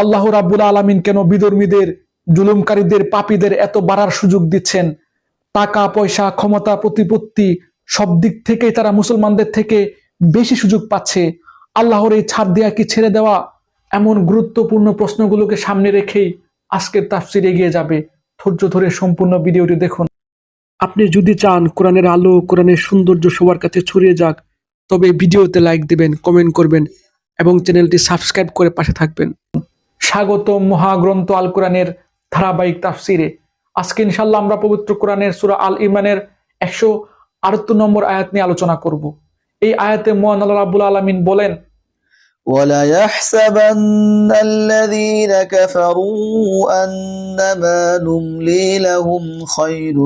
আল্লাহ রাব্বুল আলামিন কেন বিধর্মীদের, জুলুমকারীদের, পাপীদের এত বাড়ার সুযোগ দিচ্ছেন? টাকা, পয়সা, ক্ষমতা, প্রতিপত্তি সব দিক থেকেই তারা মুসলমানদের থেকে বেশি সুযোগ পাচ্ছে। আল্লাহর এই ছাড় দেয়া কি ছেড়ে দেওয়া? এমন গুরুত্বপূর্ণ প্রশ্নগুলোকে সামনে রেখেই আজকের তাফসির এগিয়ে যাবে। ধৈর্য ধরে সম্পূর্ণ ভিডিওটি দেখুন। আপনি যদি চান কোরআনের আলো, কোরআনের সৌন্দর্য সবার কাছে ছড়িয়ে যাক, তবে ভিডিওতে লাইক দিবেন, কমেন্ট করবেন এবং চ্যানেলটি সাবস্ক্রাইব করে পাশে থাকবেন। স্বাগত মহাগ্রন্থ আল কোরআনের ধারাবাহিক তাফসিরে আজকে ইনশাল্লাহ আমরা পবিত্র কোরআনের সুরা আল ইমানের একশো আটাত্তর নম্বর আয়াত নিয়ে আলোচনা করব এই আয়াতে মোহান আল্লাহ রাবুল আলমিন বলেন وليحسبن الذين كفروا أنما نملي لهم خير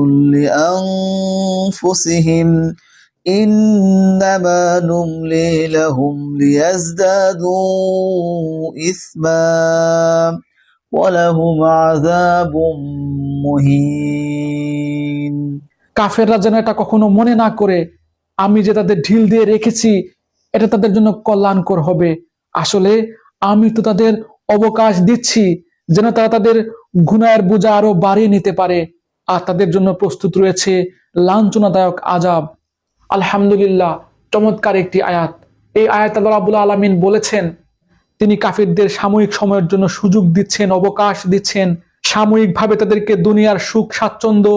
لأنفسهم إنما نملي لهم ليزدادوا إثما ولهم عذاب مهين কাফেররা যেন এটা কখনো মনে না করে আমি যে তাদের ঢিল দিয়ে রেখেছি এটা তাদের জন্য কল্যাণকর হবে আসলে আমি তো তাদের অবকাশ দিচ্ছি যেন তারা তাদের গুনায়ের বোঝা আরো বাড়িয়ে নিতে পারে আর তাদের জন্য প্রস্তুত রয়েছে লাঞ্ছনাদায়ক আজাব আলহামদুলিল্লাহ, চমৎকার একটি আয়াত। এই আয়াত আল্লাহ আলমিন বলেছেন, তিনি কাফিরদের সাময়িক সময়ের জন্য সুযোগ দিচ্ছেন, অবকাশ দিচ্ছেন। সাময়িকভাবে তাদেরকে দুনিয়ার সুখ, স্বাচ্ছন্দ্য,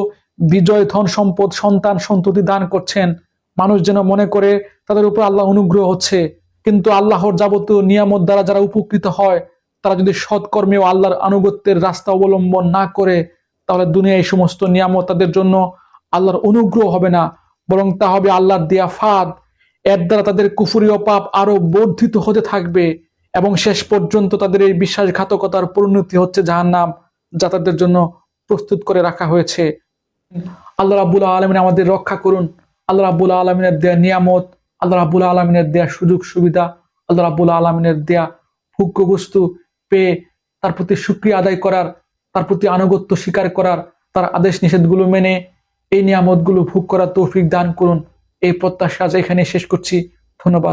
বিজয়, ধন সম্পদ, সন্তান সন্ততি দান করছেন। মানুষ যেন মনে করে তাদের উপর আল্লাহ অনুগ্রহ হচ্ছে। কিন্তু আল্লাহর যাবতীয় নিয়ামত দ্বারা যারা উপকৃত হয়, তারা যদি সৎকর্মে ও আল্লাহর আনুগত্যের রাস্তা অবলম্বন না করে, তাহলে দুনিয়া এই সমস্ত নিয়ামত তাদের জন্য আল্লাহর অনুগ্রহ হবে না। বরং তা হবে আল্লাহর দেয়া ফাদ। এর দ্বারা তাদের কুফুরীয় পাপ আরও বর্ধিত হতে থাকবে এবং শেষ পর্যন্ত তাদের এই বিশ্বাসঘাতকতার পরিণতি হচ্ছে জাহান্নাম, যা তাদের জন্য প্রস্তুত করে রাখা হয়েছে। আল্লাহ রাবুল আলমিন আমাদের রক্ষা করুন। আল্লাহ রাবুল আলমিনের দেয়া নিয়ামত, আল্লাহ রাবুল আলমিনের দেয়া সুযোগ সুবিধা, আল্লাহ রাবুল আলমিনের দেয়া ভোগ্য বস্তু পেয়ে তার প্রতি সুক্রিয়া আদায় করার, তার প্রতি আনুগত্য স্বীকার করার, তার আদেশ নিষেধগুলো মেনে এই নিয়ামতগুলো ভোগ করা তৌফিক দান করুন। এই প্রত্যাশা আজ এখানে শেষ করছি। ধন্যবাদ।